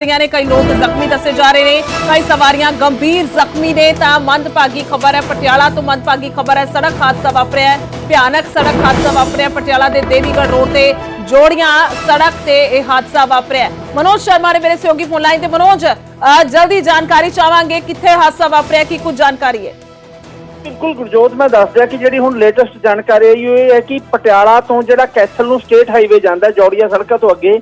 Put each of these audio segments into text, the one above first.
ਰਹੀਆਂ ਨੇ, ਕਈ ਲੋਕ ਜ਼ਖਮੀ ਦੱਸੇ ਜਾ ਰਹੇ ਨੇ, ਕਈ ਸਵਾਰੀਆਂ ਗੰਭੀਰ ਜ਼ਖਮੀ ਨੇ, ਤਾਂ ਮੰਦਭਾਗੀ ਖਬਰ ਹੈ, ਪਟਿਆਲਾ ਤੋਂ ਮੰਦਭਾਗੀ ਖਬਰ ਹੈ, ਸੜਕ ਹਾਦਸਾ ਵਾਪਰਿਆ ਭਿਆਨਕ ਸੜਕ ਹਾਦਸਾ ਵਾਪਰਿਆ ਪਟਿਆਲਾ ਦੇ ਦੇਵੀਗੜ੍ਹ ਰੋਡ ਤੇ ਜੋੜੀਆਂ ਸੜਕ ਤੇ ਇਹ ਹਾਦਸਾ ਵਾਪਰਿਆ ਮਨੋਜ ਸ਼ਰਮਾ ਨੇ ਮੇਰੇ ਸਹਿਯੋਗੀ ਫੋਨ ਲਾਈਨ ਤੇ। ਮਨੋਜ ਅਹ ਜਲਦੀ ਜਾਣਕਾਰੀ ਚਾਹਾਂਗੇ, ਕਿੱਥੇ ਹਾਦਸਾ ਵਾਪਰਿਆ, ਕੀ ਕੁਝ ਜਾਣਕਾਰੀ ਹੈ? ਬਿਲਕੁਲ ਗੁਰਜੋਤ, ਮੈਂ ਦੱਸ ਦਿਆਂ ਕਿ ਜਿਹੜੀ ਹੁਣ ਲੇਟੈਸਟ ਜਾਣਕਾਰੀ ਆਈ ਉਹ ਇਹ ਹੈ ਕਿ ਪਟਿਆਲਾ ਤੋਂ ਜਿਹੜਾ ਕੈਥਲ ਨੂੰ ਸਟੇਟ ਹਾਈਵੇ ਜਾਂਦਾ ਜੋੜੀਆਂ ਸੜਕਾਂ ਤੋਂ ਅੱਗੇ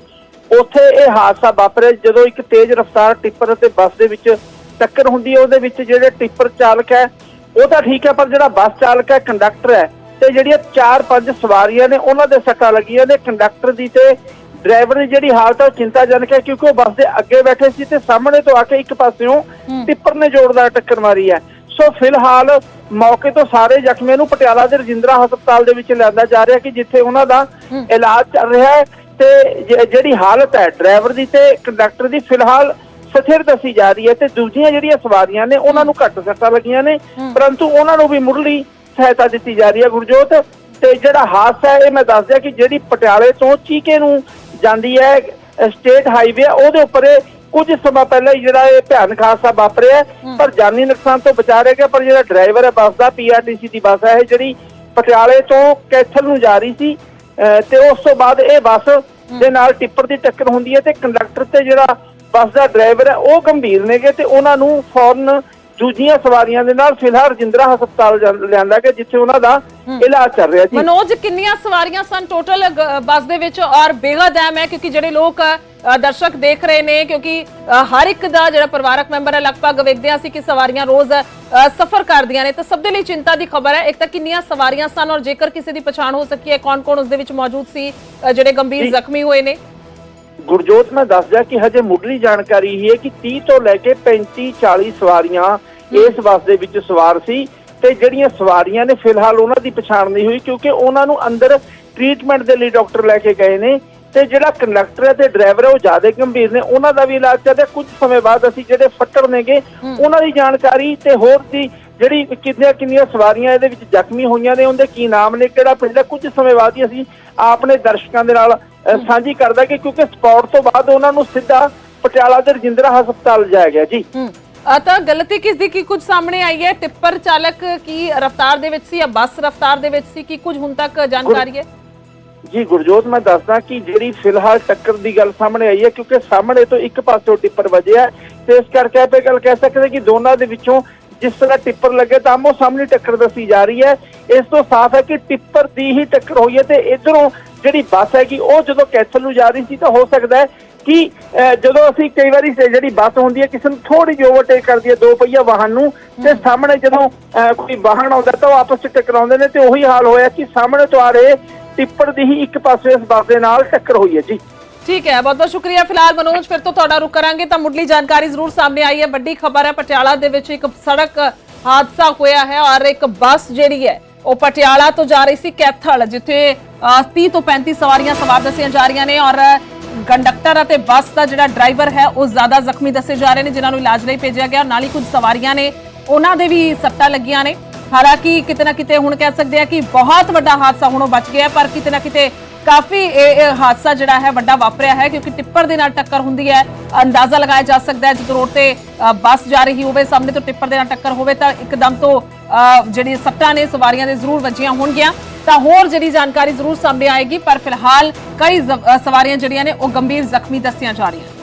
ਉੱਥੇ ਇਹ ਹਾਦਸਾ ਵਾਪਰਿਆ ਜਦੋਂ ਇੱਕ ਤੇਜ਼ ਰਫ਼ਤਾਰ ਟਿੱਪਰ ਅਤੇ ਬੱਸ ਦੇ ਵਿੱਚ ਟੱਕਰ ਹੁੰਦੀ ਹੈ। ਉਹਦੇ ਵਿੱਚ ਜਿਹੜੇ ਟਿੱਪਰ ਚਾਲਕ ਹੈ ਉਹ ਤਾਂ ਠੀਕ ਹੈ ਪਰ ਜਿਹੜਾ ਬੱਸ ਚਾਲਕ ਹੈ ਕੰਡਕਟਰ ਹੈ ਤੇ ਜਿਹੜੀਆਂ 4-5 ਸਵਾਰੀਆਂ ਨੇ ਉਹਨਾਂ ਦੇ ਸੱਟਾਂ ਲੱਗੀਆਂ ਨੇ। ਕੰਡਕਟਰ ਦੀ ਤੇ ਡਰਾਈਵਰ ਦੀ ਜਿਹੜੀ ਹਾਲਤ ਹੈ ਉਹ ਚਿੰਤਾਜਨਕ ਹੈ ਕਿਉਂਕਿ ਉਹ ਬੱਸ ਦੇ ਅੱਗੇ ਬੈਠੇ ਸੀ ਤੇ ਸਾਹਮਣੇ ਤੋਂ ਆ ਕੇ ਇੱਕ ਪਾਸਿਓਂ ਟਿੱਪਰ ਨੇ ਜ਼ੋਰਦਾਰ ਟੱਕਰ ਮਾਰੀ ਹੈ। ਸੋ ਫਿਲਹਾਲ ਮੌਕੇ ਤੋਂ ਸਾਰੇ ਜ਼ਖਮੀਆਂ ਨੂੰ ਪਟਿਆਲਾ ਦੇ ਰਜਿੰਦਰਾ ਹਸਪਤਾਲ ਦੇ ਵਿੱਚ ਲਿਆਂਦਾ ਜਾ ਰਿਹਾ ਕਿ ਜਿੱਥੇ ਉਹਨਾਂ ਦਾ ਇਲਾਜ ਚੱਲ ਰਿਹਾ ਹੈ। ਤੇ ਜਿਹੜੀ ਹਾਲਤ ਹੈ ਡਰਾਈਵਰ ਦੀ ਤੇ ਕੰਡਕਟਰ ਦੀ ਫਿਲਹਾਲ ਸਥਿਰ ਦੱਸੀ ਜਾ ਰਹੀ ਹੈ ਤੇ ਦੂਜੀਆਂ ਜਿਹੜੀਆਂ ਸਵਾਰੀਆਂ ਨੇ ਉਹਨਾਂ ਨੂੰ ਘੱਟ ਸੱਟਾਂ ਲੱਗੀਆਂ ਨੇ ਪਰੰਤੂ ਉਹਨਾਂ ਨੂੰ ਵੀ ਮੁੱਢਲੀ ਸਹਾਇਤਾ ਦਿੱਤੀ ਜਾ ਰਹੀ ਹੈ ਗੁਰਜੋਤ। ਤੇ ਜਿਹੜਾ ਹਾਦਸਾ ਹੈ ਇਹ ਮੈਂ ਦੱਸ ਦਿਆਂ ਕਿ ਜਿਹੜੀ ਪਟਿਆਲੇ ਤੋਂ ਚੀਕੇ ਨੂੰ ਜਾਂਦੀ ਹੈ ਸਟੇਟ ਹਾਈਵੇ ਉਹਦੇ ਉੱਪਰ ਕੁਝ ਸਮਾਂ ਪਹਿਲਾਂ ਹੀ ਜਿਹੜਾ ਇਹ ਭਿਆਨਕ ਹਾਦਸਾ ਵਾਪਰਿਆ ਪਰ ਜਾਨੀ ਨੁਕਸਾਨ ਤੋਂ ਬਚਾ ਰਿਹਾ ਗਿਆ ਪਰ ਜਿਹੜਾ ਡਰਾਈਵਰ ਹੈ ਬੱਸ ਦਾ ਪੀਆਰਟੀਸੀ ਦੀ ਬੱਸ ਹੈ ਇਹ ਜਿਹੜੀ ਪਟਿਆਲੇ ਤੋਂ ਕੈਥਲ ਨੂੰ ਜਾ ਰਹੀ ਸੀ ਤੇ ਉਸ ਤੋਂ ਬਾਅਦ ਇਹ ਬੱਸ ਦੇ ਨਾਲ ਟਿੱਪਰ ਦੀ ਟੱਕਰ ਹੁੰਦੀ ਹੈ ਤੇ ਕੰਡਕਟਰ ਤੇ ਜਿਹੜਾ ਬੱਸ ਦਾ ਡਰਾਈਵਰ ਹੈ ਉਹ ਗੰਭੀਰ ਨੇਗੇ ਤੇ ਉਹਨਾਂ ਨੂੰ ਫੌਰਨ ਦੂਜੀਆਂ ਸਵਾਰੀਆਂ ਦੇ ਨਾਲ ਫਿਲਹਾਲ ਰਜਿੰਦਰਾ ਹਸਪਤਾਲ ਲਿਆਂਦਾ ਗਿਆ ਜਿੱਥੇ ਉਹਨਾਂ ਦਾ ਇਲਾਜ ਚੱਲ ਰਿਹਾ ਜੀ। ਮਨੋਜ ਕਿੰਨੀਆਂ ਸਵਾਰੀਆਂ ਸਨ ਟੋਟਲ ਬੱਸ ਦੇ ਵਿੱਚ ਔਰ ਬੇਹੱਦ ਅਹਿਮ ਹੈ ਕਿਉਂਕਿ ਜਿਹੜੇ ਲੋਕ ਦਰਸ਼ਕ ਦੇਖ ਰਹੇ ਨੇ ਕਿਉਂਕਿ ਹਰ ਇੱਕ ਦਾ ਜਿਹੜਾ ਪਰਿਵਾਰਕ ਮੈਂਬਰ ਹੈ ਲਗਭਗ ਵੇਖਦੇ ਹਾਂ ਅਸੀਂ ਕਿ ਸਵਾਰੀਆਂ ਰੋਜ਼ ਸਫ਼ਰ ਕਰਦੀਆਂ ਨੇ। ਤਾਂ ਸਭ ਦੇ ਲਈ ਚਿੰਤਾ ਦੀ ਖਬਰ ਹੈ ਇੱਕ ਤਾਂ ਕਿੰਨੀਆਂ ਸਵਾਰੀਆਂ ਸਨ ਔਰ ਜੇਕਰ ਕਿਸੇ ਦੀ ਪਛਾਣ ਹੋ ਸਕੀ ਹੈ ਕੌਣ-ਕੌਣ ਉਸ ਦੇ ਵਿੱਚ ਮੌਜੂਦ ਸੀ ਜਿਹੜੇ ਗੰਭੀਰ। ਜ਼ਖਮੀ ਹੋਏ ਨੇ। ਗੁਰਜੋਤ ਮੈਂ ਦੱਸ ਦਿਆਂ ਕਿ ਹਜੇ ਮੁੱਢਲੀ ਜਾਣਕਾਰੀ ਇਹ ਹੈ ਕਿ 30 ਤੋਂ ਲੈ ਕੇ 35 40 ਸਵਾਰੀਆਂ ਇਸ ਬੱਸ ਦੇ ਵਿੱਚ ਸਵਾਰ ਸੀ ਤੇ ਜਿਹੜੀਆਂ ਸਵਾਰੀਆਂ ਨੇ ਫਿਲਹਾਲ ਉਹਨਾਂ ਦੀ ਪਛਾਣ ਨਹੀਂ ਹੋਈ ਕਿਉਂਕਿ ਉਹਨਾਂ ਨੂੰ ਅੰਦਰ ਟ੍ਰੀਟਮੈਂਟ ਦੇ ਲਈ ਡਾਕਟਰ ਲੈ ਕੇ ਗਏ ਨੇ ਤੇ ਜਿਹੜਾ ਕੰਡਕਟਰ ਹੈ ਤੇ ਡਰਾਈਵਰ ਹੈ ਉਹ ਜ਼ਿਆਦਾ ਗੰਭੀਰ ਨੇ। ਉਹਨਾਂ ਦਾ ਵੀ ਇਲਾਜ ਚੱਲ ਰਿਹਾ ਕੁਝ ਸਮੇਂ ਬਾਅਦ ਅਸੀਂ ਜਿਹੜੇ ਫੱਟੜ ਨੇਗੇ ਉਹਨਾਂ ਦੀ ਜਾਣਕਾਰੀ ਤੇ ਹੋਰ ਦੀ ਜਿਹੜੀ ਕਿੰਨੀਆਂ ਕਿੰਨੀਆਂ ਸਵਾਰੀਆਂ ਇਹਦੇ ਵਿੱਚ ਜ਼ਖਮੀ ਹੋਈਆਂ ਨੇ ਉਹਦੇ ਕੀ ਨਾਮ ਨੇ ਕਿਹੜਾ ਪਿੰਡ ਹੈ ਕੁਝ ਸਮੇਂ ਬਾਅਦ ਹੀ ਅਸੀਂ ਆਪਣੇ ਦਰਸ਼ਕਾਂ ਦੇ ਨਾਲ ਸਾਂਝੀ ਕਰਦਾ ਕਿ ਕਿਉਂਕਿ ਸਪੌਟ ਤੋਂ ਬਾਅਦ ਉਹਨਾਂ ਨੂੰ ਸਿੱਧਾ ਪਟਿਆਲਾ ਦੇ ਰਜਿੰਦਰਾ ਹਸਪਤਾਲ ਲਿਜਾਇਆ ਗਿਆ ਜੀ। ਅ, ਤਾਂ ਗਲਤੀ ਕਿਸ ਦੀ ਕੀ ਕੁਝ ਸਾਹਮਣੇ ਆਈ ਹੈ? ਟਿੱਪਰ ਚਾਲਕ ਕੀ ਰਫ਼ਤਾਰ ਦੇ ਵਿੱਚ ਸੀ ਜਾਂ ਬੱਸ ਰਫ਼ਤਾਰ ਦੇ ਵਿੱਚ ਸੀ? ਕੀ ਕੁਝ ਹੁਣ ਤੱਕ ਜਾਣਕਾਰੀ ਹੈ? ਜੀ ਗੁਰਜੋਤ ਮੈਂ ਦੱਸਦਾ ਕਿ ਜਿਹੜੀ ਫਿਲਹਾਲ ਟੱਕਰ ਦੀ ਗੱਲ ਸਾਹਮਣੇ ਆਈ ਹੈ ਕਿਉਂਕਿ ਸਾਹਮਣੇ ਤੋਂ ਇੱਕ ਪਾਸੋਂ ਟਿੱਪਰ ਵੱਜਿਆ ਤੇ ਇਸ ਕਰਕੇ ਆਪਾਂ ਇਹ ਗੱਲ ਕਹਿ ਸਕਦੇ ਕਿ ਦੋਨਾਂ ਦੇ ਵਿੱਚੋਂ ਜਿਸ ਤਰ੍ਹਾਂ ਟਿੱਪਰ ਲੱਗੇ ਤਾਂ ਆਮੋ ਸਾਹਮਣੇ ਟੱਕਰ ਦੱਸੀ ਜਾ ਰਹੀ ਹੈ। ਇਸ ਤੋਂ ਸਾਫ਼ ਹੈ ਕਿ ਟਿੱਪਰ ਦੀ ਹੀ ਟੱਕਰ ਹੋਈ ਹੈ ਤੇ ਇਧਰੋਂ ਜਿਹੜੀ ਬੱਸ ਹੈਗੀ ਉਹ ਜਦੋਂ ਕੈਂਸਲ ਨੂੰ ਜਾ ਰਹੀ ਸੀ ਤਾਂ ਹੋ ਸਕਦਾ ਹੈ ਕਿ ਜਦੋਂ ਅਸੀਂ ਕਈ ਵਾਰੀ ਜਿਹੜੀ ਬੱਸ ਹੁੰਦੀ ਹੈ ਕਿਸੇ ਨੂੰ ਥੋੜੀ ਜਿਹੀ ਓਵਰਟੇਕ ਕਰਦੀ ਹੈ ਦੋ ਪਹੀਆ ਵਾਹਨ ਨੂੰ ਤੇ ਸਾਹਮਣੇ ਜਦੋਂ ਅਹ, ਕੋਈ ਵਾਹਨ ਆਉਂਦਾ ਤਾਂ ਉਹ ਆਪਸ ਵਿੱਚ ਟਕਰਾਉਂਦੇ ਨੇ ਤੇ ਉਹੀ ਹਾਲ ਹੋਇਆ ਕਿ ਸਾਹਮਣੇ ਤੋਂ ਆ ਰਹੇ ਟਿੱਪਰ ਦੀ ਹੀ ਇੱਕ ਪਾਸੇ ਇਸ ਬੱਸ ਦੇ ਨਾਲ ਟੱਕਰ ਹੋਈ ਹੈ ਜੀ। ਠੀਕ ਹੈ, ਬਹੁਤ ਬਹੁਤ ਸ਼ੁਕਰੀਆ ਫਿਲਹਾਲ ਮਨੋਜ, ਫਿਰ ਤੋਂ ਤੁਹਾਡਾ ਰੁਕ ਕਰਾਂਗੇ ਤਾਂ ਮੁੱਢਲੀ ਜਾਣਕਾਰੀ ਜ਼ਰੂਰ ਸਾਹਮਣੇ ਆਈ ਹੈ। ਵੱਡੀ ਖਬਰ ਹੈ, ਪਟਿਆਲਾ ਦੇ ਵਿੱਚ ਇੱਕ ਸੜਕ ਹਾਦਸਾ ਹੋਇਆ ਹੈ ਔਰ ਇੱਕ ਬੱਸ ਜਿਹੜੀ ਹੈ, ਉਹ ਪਟਿਆਲਾ ਤੋਂ ਜਾ ਰਹੀ ਸੀ ਕੈਥਲ, ਜਿੱਥੇ 30 ਤੋਂ 35 ਸਵਾਰੀਆਂ ਸਵਾਰ ਦੱਸੀਆਂ ਜਾ ਰਹੀਆਂ ਨੇ ਔਰ ਕੰਡਕਟਰ ਅਤੇ ਬੱਸ ਦਾ ਜਿਹੜਾ ਡਰਾਈਵਰ ਹੈ, ਉਹ ਜ਼ਿਆਦਾ ਜ਼ਖਮੀ ਦੱਸੇ ਜਾ ਰਹੇ ਨੇ, ਜਿਨ੍ਹਾਂ ਨੂੰ ਇਲਾਜ ਲਈ ਭੇਜਿਆ ਗਿਆ ਔਰ ਨਾਲ ਹੀ ਕੁਝ ਸਵਾਰੀਆਂ ਨੇ, ਉਹਨਾਂ ਦੇ ਵੀ ਸੱਟਾਂ ਲੱਗੀਆਂ ਨੇ। ਹਾਲਾਂਕਿ ਕਿਤੇ ਨਾ ਕਿਤੇ ਹੁਣ ਕਹਿ ਸਕਦੇ ਆ ਕਿ ਬਹੁਤ ਵੱਡਾ ਹਾਦਸਾ ਹੁਣ ਉਹ ਬਚ ਗਿਆ ਪਰ ਕਿਤੇ ਨਾ ਕਿਤੇ ਕਾਫੀ ਇਹ ਇਹ ਹਾਦਸਾ ਜਿਹੜਾ ਹੈ ਵੱਡਾ ਵਾਪਰਿਆ ਹੈ ਕਿਉਂਕਿ ਟਿੱਪਰ ਦੇ ਨਾਲ ਟੱਕਰ ਹੁੰਦੀ ਹੈ। ਅੰਦਾਜ਼ਾ ਲਗਾਇਆ ਜਾ ਸਕਦਾ ਹੈ ਜਦੋਂ ਰੋਡ ਤੇ ਅ, ਬੱਸ ਜਾ ਰਹੀ ਹੋਵੇ ਸਾਹਮਣੇ ਤੋਂ ਟਿੱਪਰ ਦੇ ਨਾਲ ਟੱਕਰ ਹੋਵੇ ਤਾਂ ਇੱਕਦਮ ਤੋਂ ਅ, ਜਿਹੜੀ ਸੱਟਾਂ ਨੇ ਸਵਾਰੀਆਂ ਦੇ ਜ਼ਰੂਰ ਵੱਜੀਆਂ ਹੋਣਗੀਆਂ। ਤਾਂ ਹੋਰ ਜਿਹੜੀ ਜਾਣਕਾਰੀ ਜ਼ਰੂਰ ਸਾਹਮਣੇ ਆਏਗੀ ਪਰ ਫਿਲਹਾਲ ਕਈ ਜ਼- ਅ, ਸਵਾਰੀਆਂ ਜਿਹੜੀਆਂ ਨੇ ਉਹ ਗੰਭੀਰ ਜ਼ਖਮੀ ਦੱਸੀਆਂ ਜਾ ਰਹੀਆਂ